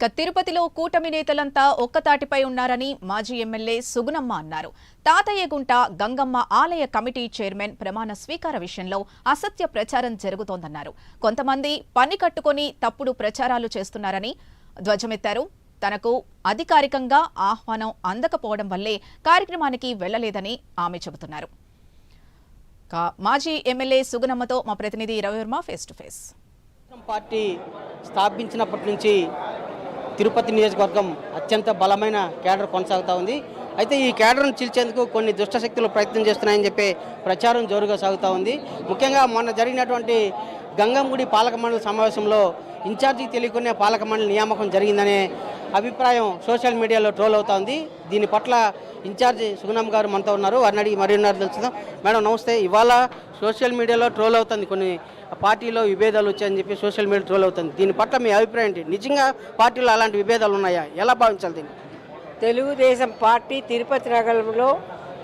ఇక తిరుపతిలో కూటమి నేతలంతా ఒక్కతాటిపై ఉన్నారని మాజీ ఎమ్మెల్యే సుగుణమ్మ అన్నారు. తాతయ్యగుంట గంగమ్మ ఆలయ కమిటీ చైర్మన్ ప్రమాణ స్వీకార విషయంలో అసత్య ప్రచారం జరుగుతోందన్నారు. కొంతమంది పని కట్టుకొని తప్పుడు ప్రచారాలు చేస్తున్నారని ధ్వజమెత్తారు. తనకు అధికారికంగా ఆహ్వానం అందకపోవడం వల్లే కార్యక్రమానికి వెళ్ళలేదని ఆమె చెబుతున్నారు. మాజీ ఎమ్మెల్యే సుగుణమ్మతో మా ప్రతినిధి Ravivarma face to face. Party స్థాపించినప్పటి నుంచి తిరుపతి నియోజకవర్గం అత్యంత బలమైన కేడర్ కొనసాగుతూ ఉంది. అయితే ఈ కేడర్ను చీల్చేందుకు కొన్ని దుష్టశక్తులు ప్రయత్నం చేస్తున్నాయని చెప్పి ప్రచారం జోరుగా సాగుతూ ఉంది. ముఖ్యంగా మొన్న జరిగినటువంటి గంగంగుడి పాలక మండలి సమావేశంలో ఇన్ఛార్జికి తెలియకునే పాలక మండలి నియామకం జరిగిందనే అభిప్రాయం సోషల్ మీడియాలో ట్రోల్ అవుతోంది ఉంది. దీని పట్ల ఇన్ఛార్జ్ సుగుణం గారు మనతో ఉన్నారు. వారిని అడిగి మరి ఉన్నారు తెలుసుకుందాం. మేడం నమస్తే. ఇవాళ సోషల్ మీడియాలో ట్రోల్ అవుతుంది. కొన్ని పార్టీలో విభేదాలు వచ్చాయని చెప్పి సోషల్ మీడియా ట్రోల్ అవుతుంది. దీని పట్ల మీ అభిప్రాయం ఏంటి? నిజంగా పార్టీలో అలాంటి విభేదాలు ఉన్నాయా? ఎలా భావించాలి దీన్ని? తెలుగుదేశం పార్టీ తిరుపతి నగరంలో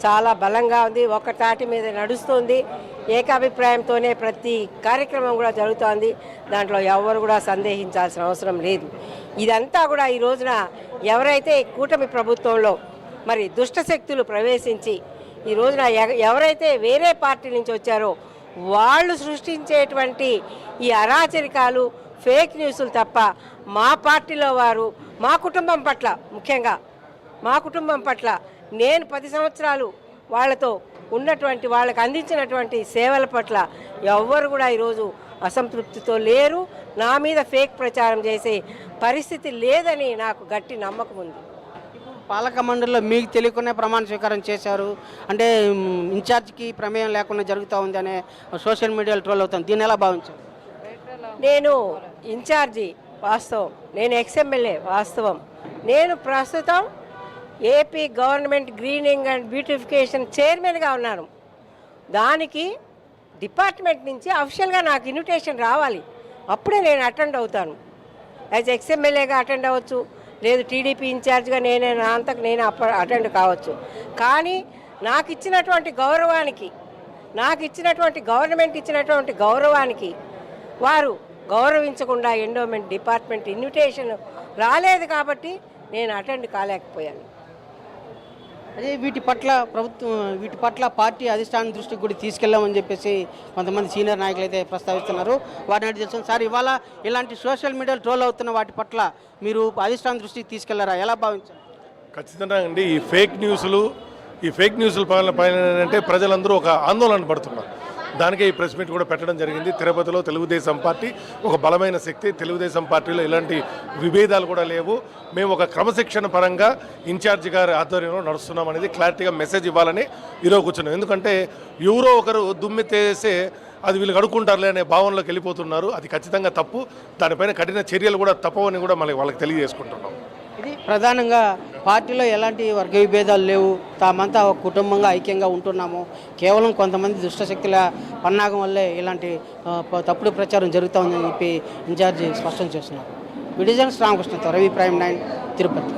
చాలా బలంగా ఉంది. ఒక తాటి మీద నడుస్తుంది. ఏకాభిప్రాయంతోనే ప్రతి కార్యక్రమం కూడా జరుగుతోంది. దాంట్లో ఎవరు కూడా సందేహించాల్సిన అవసరం లేదు. ఇదంతా కూడా ఈ రోజున ఎవరైతే కూటమి ప్రభుత్వంలో మరి దుష్ట శక్తులు ప్రవేశించి ఈ రోజున ఎవరైతే వేరే పార్టీ నుంచి వచ్చారో వాళ్ళు సృష్టించేటువంటి ఈ అరాచరికాలు ఫేక్ న్యూస్లు తప్ప మా పార్టీలో వారు మా కుటుంబం పట్ల ముఖ్యంగా మా కుటుంబం పట్ల నేను పది సంవత్సరాలు వాళ్ళతో ఉన్నటువంటి వాళ్ళకి అందించినటువంటి సేవల పట్ల ఎవ్వరు కూడా ఈరోజు అసంతృప్తితో లేరు. నా మీద ఫేక్ ప్రచారం చేసే పరిస్థితి లేదని నాకు గట్టి నమ్మకం ఉంది. పాలక మండలిలో మీకు తెలియకునే ప్రమాణ స్వీకారం చేశారు. అంటే ఇన్ఛార్జ్కి ప్రమేయం లేకుండా జరుగుతూ ఉంది అనే సోషల్ మీడియాలో ట్రోల్ అవుతుంది దీన్ని ఎలా భావించారు? నేను ఇన్ఛార్జి వాస్తవం. నేను ఎక్స్ఎమ్మెల్యే వాస్తవం. నేను ప్రస్తుతం AP government greening and beautification చైర్మన్గా ఉన్నాను. దానికి డిపార్ట్మెంట్ నుంచి అఫిషియల్గా నాకు ఇన్విటేషన్ రావాలి. అప్పుడే నేను అటెండ్ అవుతాను. యాజ్ ఎక్స్ఎమ్మెల్యేగా అటెండ్ అవ్వచ్చు. లేదు టీడీపీ ఇన్ఛార్జ్గా నేనే నా అంతకు నేను అప్ప అటెండ్ కావచ్చు. కానీ నాకు ఇచ్చినటువంటి గౌరవానికి నాకు ఇచ్చినటువంటి గవర్నమెంట్ ఇచ్చినటువంటి గౌరవానికి వారు గౌరవించకుండా ఎండోమెంట్ డిపార్ట్మెంట్ ఇన్విటేషన్ రాలేదు కాబట్టి నేను అటెండ్ కాలేకపోయాను. అదే వీటి పట్ల ప్రభుత్వం వీటి పట్ల పార్టీ అధిష్టానం దృష్టికి కూడా తీసుకెళ్ళామని చెప్పేసి కొంతమంది సీనియర్ నాయకులు అయితే ప్రస్తావిస్తున్నారు. వారిని అడిగి తెలుసు సార్ ఇవాళ ఇలాంటి సోషల్ మీడియాలో ట్రోల్ అవుతున్న వాటి పట్ల మీరు అధిష్టానం దృష్టికి తీసుకెళ్ళారా? ఎలా భావించారు? ఖచ్చితంగా అండి. ఈ ఫేక్ న్యూస్లు ఈ ఫేక్ న్యూస్ల పైన పైన ఏంటంటే ప్రజలందరూ ఒక ఆందోళన పడుతున్నారు. దానికే ఈ ప్రెస్ మీట్ కూడా పెట్టడం జరిగింది. తిరుపతిలో తెలుగుదేశం పార్టీ ఒక బలమైన శక్తి. తెలుగుదేశం పార్టీలో ఇలాంటి విభేదాలు కూడా లేవు. మేము ఒక క్రమశిక్షణ పరంగా ఇన్ఛార్జి గారి ఆధ్వర్యంలో నడుస్తున్నాం అనేది క్లారిటీగా మెసేజ్ ఇవ్వాలని ఈరోజు కూర్చున్నాం. ఎందుకంటే ఎవరో ఒకరు దుమ్మెత్తేసే అది వీళ్ళు కడుక్కుంటారులే అనే భావనలోకి వెళ్ళిపోతున్నారు. అది ఖచ్చితంగా తప్పు. దానిపైన కఠిన చర్యలు కూడా తప్పవని కూడా మనకి వాళ్ళకి తెలియజేసుకుంటున్నాం. ఇది ప్రధానంగా పార్టీలో ఎలాంటి వర్గ విభేదాలు లేవు. తామంతా ఒక కుటుంబంగా ఐక్యంగా ఉంటున్నాము. కేవలం కొంతమంది దుష్టశక్తుల పన్నాగం వల్లే ఇలాంటి తప్పుడు ప్రచారం జరుగుతూ ఉందని చెప్పి ఇన్ఛార్జి స్పష్టం చేస్తున్నారు. విడిజన్స్ రామకృష్ణతో రవి ప్రైమ్ నైన్ తిరుపతి.